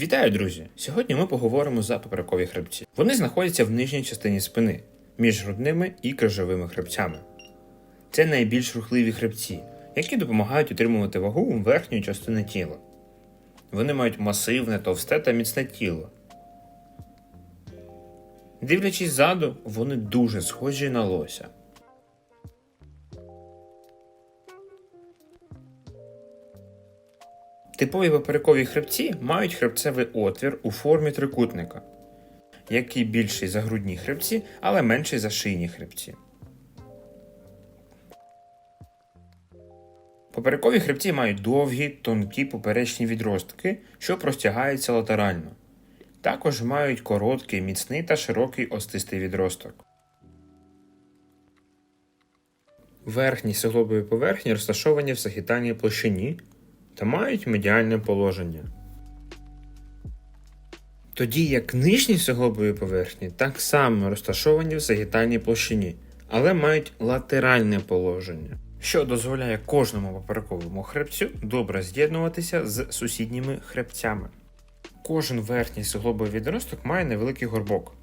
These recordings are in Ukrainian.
Вітаю, друзі! Сьогодні ми поговоримо за поперекові хребці. Вони знаходяться в нижній частині спини, між грудними і крижовими хребцями. Це найбільш рухливі хребці, які допомагають утримувати вагу верхньої частини тіла. Вони мають масивне, товсте та міцне тіло. Дивлячись ззаду, вони дуже схожі на лося. Типові поперекові хребці мають хребцевий отвір у формі трикутника, який більший за грудні хребці, але менший за шийні хребці. Поперекові хребці мають довгі, тонкі поперечні відростки, що простягаються латерально. Також мають короткий, міцний та широкий остистий відросток. Верхні суглобові поверхні розташовані в сагітальній площині та мають медіальне положення. Тоді як нижні суглобові поверхні так само розташовані в сагітальній площині, але мають латеральне положення, що дозволяє кожному поперековому хребцю добре з'єднуватися з сусідніми хребцями. Кожен верхній суглобовий відросток має невеликий горбок,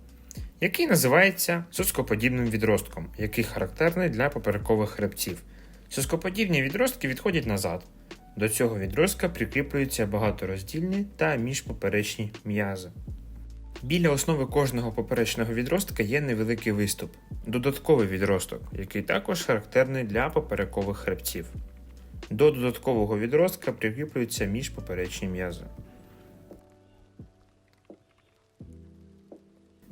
який називається соскоподібним відростком, який характерний для поперекових хребців. Соскоподібні відростки відходять назад. До цього відростка прикріплюються багатороздільні та міжпоперечні м'язи. Біля основи кожного поперечного відростка є невеликий виступ додатковий відросток, який також характерний для поперекових хребців. До додаткового відростка прикріплюються міжпоперечні м'язи.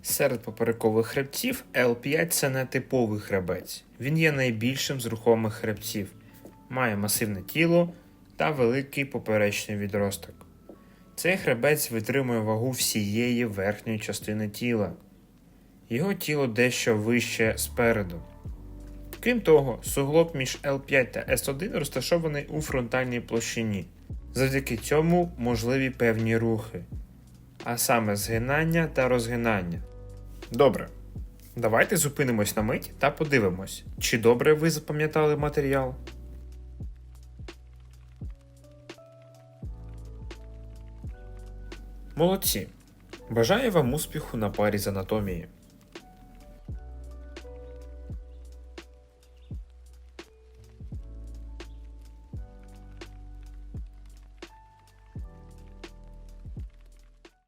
Серед поперекових хребців L5 це не типовий хребець. Він є найбільшим з рухомих хребців, має масивне тіло та великий поперечний відросток. Цей хребець витримує вагу всієї верхньої частини тіла. Його тіло дещо вище спереду. Крім того, суглоб між L5 та S1 розташований у фронтальній площині. Завдяки цьому можливі певні рухи, а саме згинання та розгинання. Добре. Давайте зупинимось на мить та подивимось, чи добре ви запам'ятали матеріал. Молодці! Бажаю вам успіху на парі з анатомії.